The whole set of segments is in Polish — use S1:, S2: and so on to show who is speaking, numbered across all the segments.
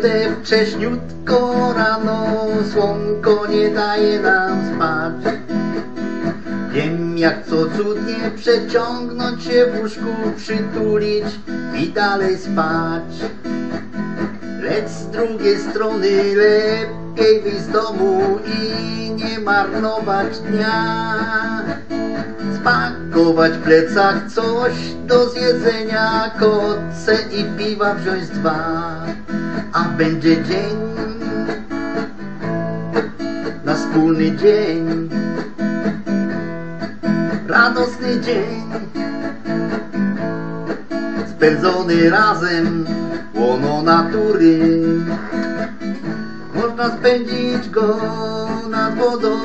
S1: Będę wcześniutko rano, słonko nie daje nam spać. Wiem jak co cudnie przeciągnąć się w łóżku, przytulić i dalej spać. Lecz z drugiej strony lepiej wyjść z domu i nie marnować dnia. Spakować w plecach coś do zjedzenia, koce i piwa wziąć dwa. A będzie dzień, na wspólny dzień, radosny dzień, spędzony razem, łono natury. Można spędzić go nad wodą,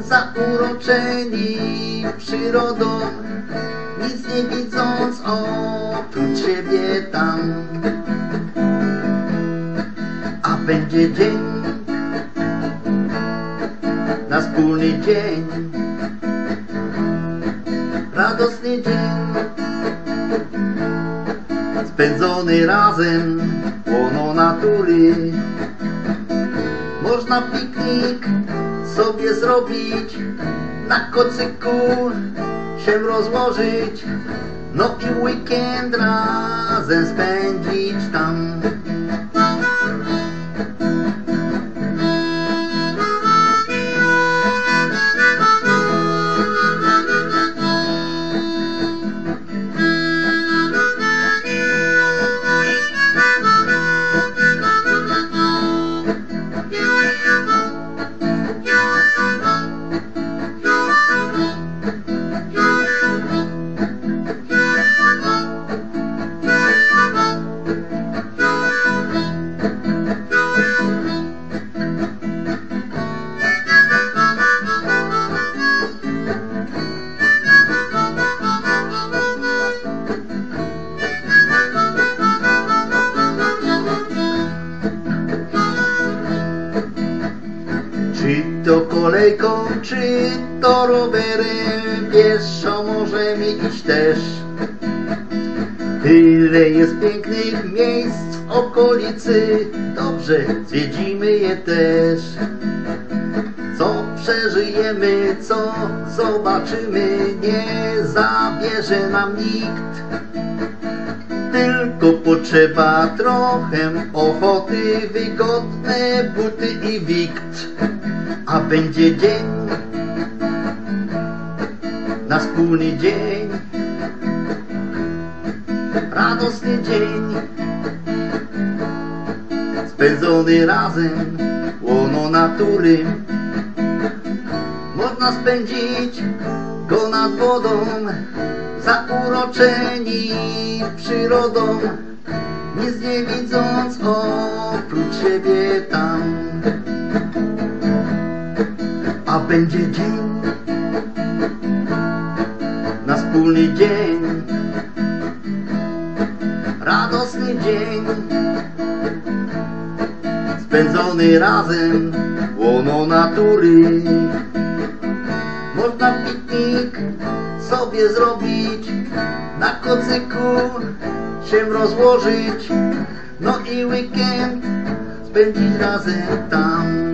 S1: zauroczeni przyrodą, nic nie widząc oprócz siebie tam. A będzie dzień, na wspólny dzień, radosny dzień, spędzony razem, łono natury. Można piknik sobie zrobić, na kocyku się rozłożyć, no i weekend razem spędzić tam. To kolejką, czy to rowerem, pieszo możemy iść też. Tyle jest pięknych miejsc w okolicy, dobrze, zwiedzimy je też. Co przeżyjemy, co zobaczymy, nie zabierze nam nikt. Tylko potrzeba trochę ochoty, wygodne buty i wikt. Będzie dzień, na wspólny dzień, radosny dzień, spędzony razem, łono natury. Można spędzić go nad wodą, zauroczeni przyrodą, nic nie widząc oprócz siebie tam. Będzie dzień, na wspólny dzień, radosny dzień, spędzony razem, łono natury. Można piknik sobie zrobić, na kocyku się rozłożyć, no i weekend spędzić razem tam.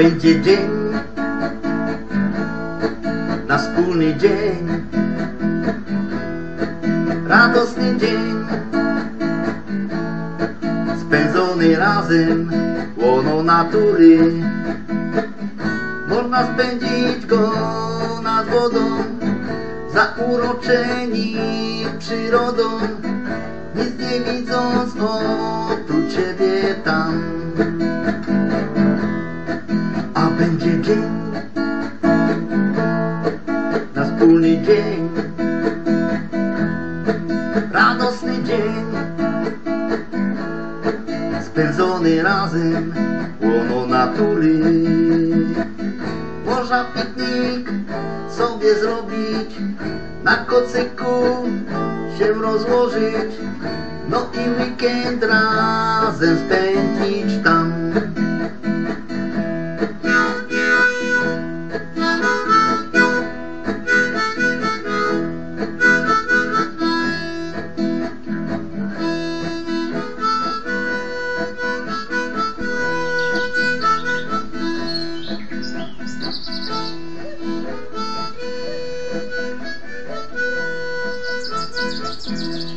S1: A będzie dzień, na wspólny dzień, radosny dzień, spędzony razem, łono natury. Można spędzić go nad wodą, zauroczeni przyrodą, nic nie widząc oprócz dzień, radosny dzień, spędzony razem, łono natury. Można piknik sobie zrobić, na kocyku się rozłożyć, no i weekend razem spędzić. Thank you.